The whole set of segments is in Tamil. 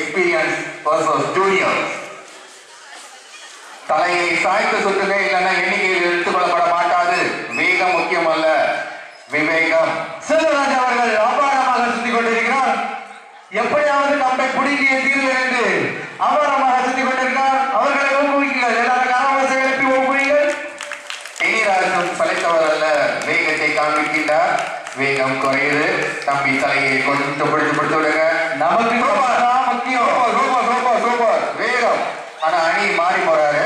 எக்ஸ்பீரியன்ஸ் வர்சஸ் ஜூனியர் தலையை சாய்த்து சுற்றுக இல்லைன்னா எண்ணிக்கையில் எடுத்துக்கொள்ளப்பட மாட்டாது. வேகம் முக்கியம் அல்ல விவேகம். செல்வராஜ் அவர்கள் அபாரமாக சுத்திக் கொண்டிருக்கிறார். எப்படியாவது நம்மை பிடிக்கிய தீர்வு என்று அபாரமாக சுத்தி கொண்டிருக்கிறார். அவர்களை ஊக்குவிக்குங்கள் எல்லாரும் கரவசை எழுப்பி ஊக்குவிங்கள் இனிராஜும் சளைத்தவர் அல்ல. வேகத்தை காண்பிக்கின்றார். வேகம் குறையுது. தம்பி தலையை கொஞ்சம் பிடிச்சு பிடிச்சு விடுங்க. நமக்கு சூப்பர் முக்கியம் சூப்பர் சூப்பர் சூப்பர் சூப்பர். வேகம். ஆனா அணி மாறி போறாரு.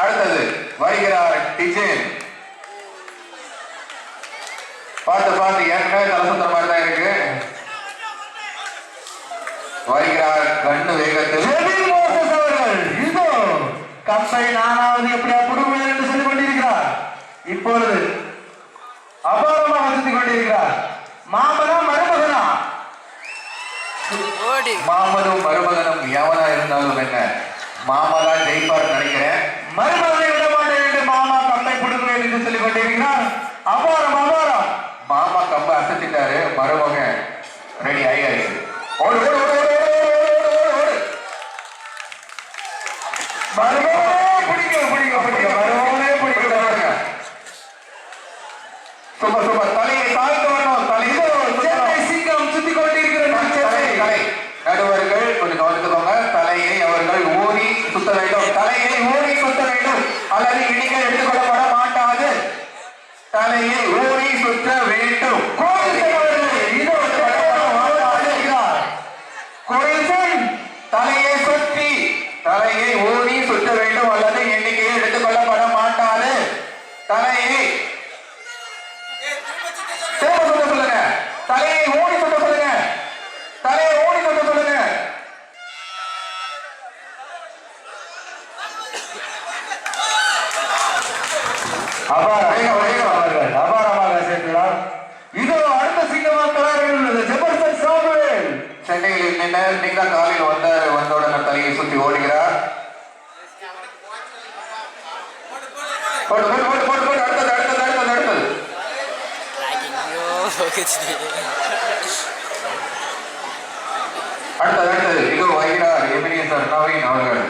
அடுத்தது வருகிறார் டிஜேன். பார்த்து பார்த்து. ஏற்கனவே தலை சுத்துற மாதிரி தான் இருக்கு. வருகிறார் கண்ணு வேகத்தில். கப்பை நானாவது எப்படியா புடுங்குவேன் என்று சொல்லிக் கொண்டிருக்கிறார் இப்பொழுது அபாரமாக சுத்திக் கொண்டிருக்கிறார் மாமனா மருமகனா ஓடி மாமனும் மருமகனும் எவனா இருந்தாலும் என்ன மாமா தான் ஜெயிப்பார் நினைக்கிறேன். மருமகனை விட மாட்டேன் என்று மாமா கம்மை கொடுக்கிறேன் என்று சொல்லிக் கொண்டிருக்கிறார். அபாரம் போடு போடு போடு போடு போடு அடுத்தது அடுத்தது அடுத்தது அடுத்தது அடுத்தது அடுத்தது இதோ வைகிறார் எமினியசர் நவீன் அவர்கள்.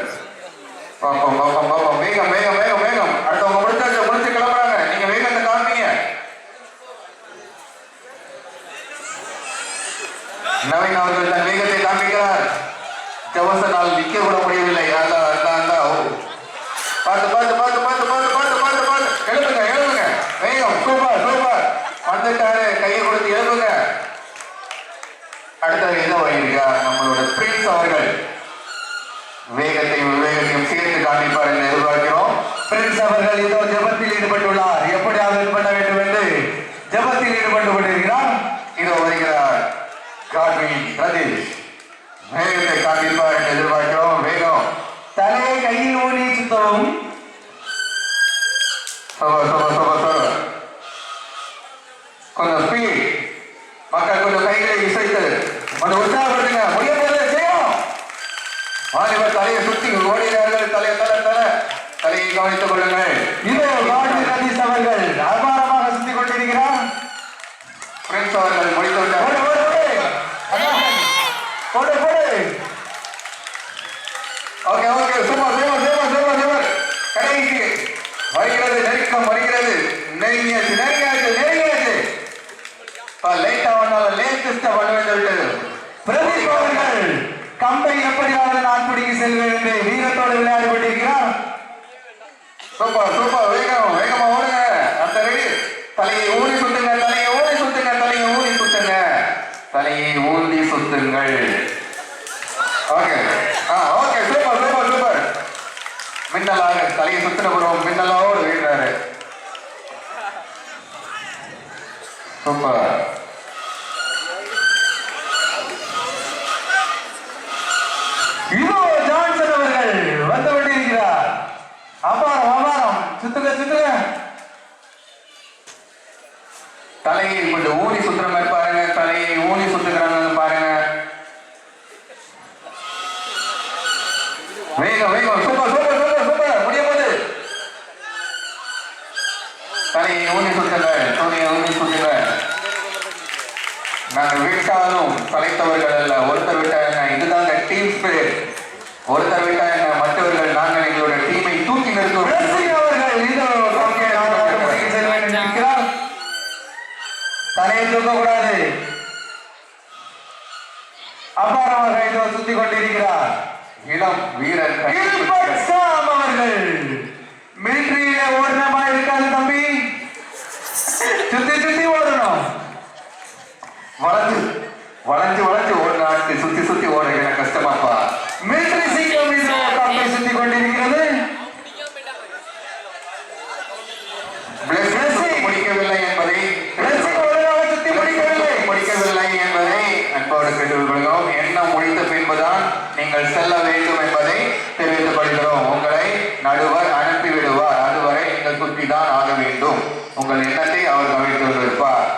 அவர்கள் வேகத்தையும் விவேகத்தையும் சேர்த்து காண்பிப்பார் என்று எதிர்பார்க்கிறோம். பிரின்ஸ் அவர்கள் இதோ ஜபத்தில் ஈடுபட்டுள்ளார். எப்படி அவர் பண்ண வேண்டும் என்று ஜபத்தில் ஈடுபட்டு கொண்டிருக்கிறார். இதோ வருகிறார். காட்மி பிரதீஷ். வேகத்தை காண்பிப்பார் என்று எதிர்பார்க்கிறோம். வேகம். தலையை கையில் ஊனி சுத்தவும். சபா சபா சபா சபா. கொஞ்சம் ஸ்பீட் மக்கள் கொஞ்சம் கைகளை இசைத்து. கொஞ்சம் உற்சாகப்படுத்துங்க. முடிய போது செய்யும் தலையை சுத்தி ஓடினார்கள். தலை தலை தலை தலையை கவனித்துக் கொள்ளுங்கள். இதோ காட்வி ரதீஷ் அவர்கள் அபாரமாக சுத்தி கொண்டிருக்கிறார். பிரின்ஸ் அவர்கள் முடித்து போடு, விட்டார்கள் போடு, போடு. அண்ணாமலை, போடு போடு okay okay super super super super super கடைசி வருகிறது நெருக்கம் வருகிறது நெருங்கியாச்சு நெருங்கியாச்சு நெருங்கியாச்சு லைட்டா வந்தாலும் லேட்டஸ்டா பண்ண சொல்லிட்டு பிரதீப் அவர்கள் கம்பை எப்படியாவது நான் பிடிக்க செல்வேன் என்று வீரத்தோடு விளையாடி கொண்டிருக்கிறார் சூப்பர் சூப்பர். வேகம் வேகமா ஓடுங்க. அந்த ரெடி. தலையை ஊறி சுத்துங்க தலையை ஊறி சுத்துங்க தலையை ஊறி சுத்துங்க தலையை ஊந்தி சுத்துங்கள். ஓகே. ஆ ஓகே. Super super super. மின்னலாக தலையை சுத்தின புறம். மின்னலாவோடு வீடுறாரு சூப்பர். சுத்துங்க சுத்துங்க தலையை கொஞ்சம் ஊனி சுத்துற மாதிரி பாருங்க தலையை ஊனி சுத்துக்கிறாங்க பாருங்க. வேகம் வேகம். சூப்பர் சூப்பர் சூப்பர் சூப்பர் முடிய போது. தலையை ஊனி சுத்துங்க தலையை ஊனி சுத்துங்க. நாங்கள் விட்டாலும் தலைத்தவர்கள் அல்ல ஒருத்தர் விட்டாங்க இதுதான் டீம் ஸ்பிரிட் ஒருத்தர் விட்டா தலையை தூக்கக்கூடாது. அபாரமாக இதோ சுத்தி கொண்டிருக்கிறார். இளம் வீரர் அவர்கள். மிலிட்டரியில ஓடுறமா இருக்காது தம்பி. சுத்தி சுத்தி ஓடுற அன்போடு கேட்டுக்கொள்கிறோம் எண்ணம் உழ்த்து பின்புதான் நீங்கள் செல்ல வேண்டும் என்பதை தெரிவித்துப்படுகிறோம் உங்களை நடுவர் அனுப்பிவிடுவார். அதுவரை நீங்கள் சுற்றிதான் ஆக வேண்டும். உங்கள் எண்ணத்தை அவர் கவிழ்த்து கொண்டிருப்பார்.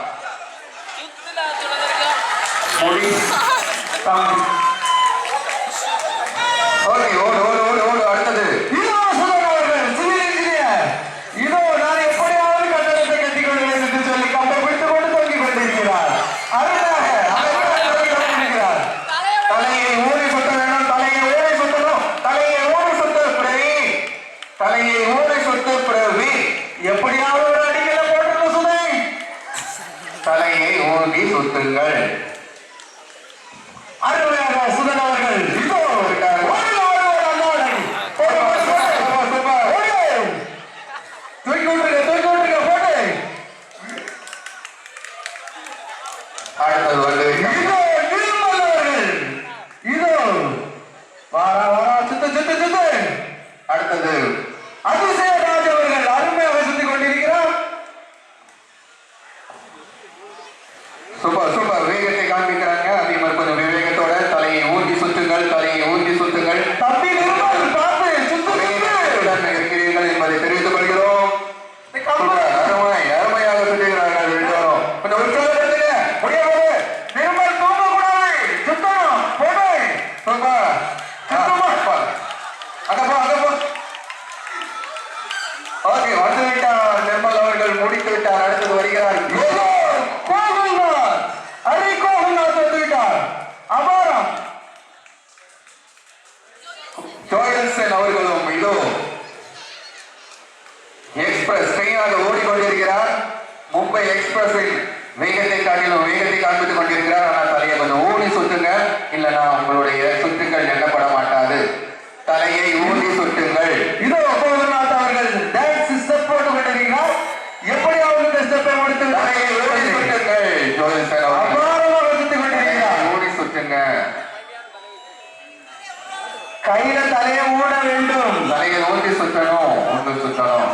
கையில தலையை ஊட வேண்டும். தலையை ஊட்டி சுற்றணும் ஊட்டு சுற்றணும்.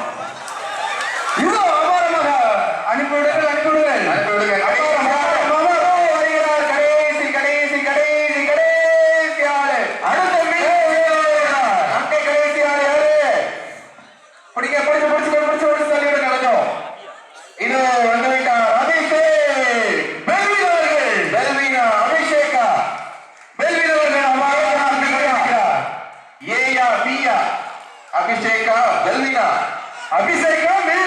अभिषेक बेलवीना अभिषेक बेल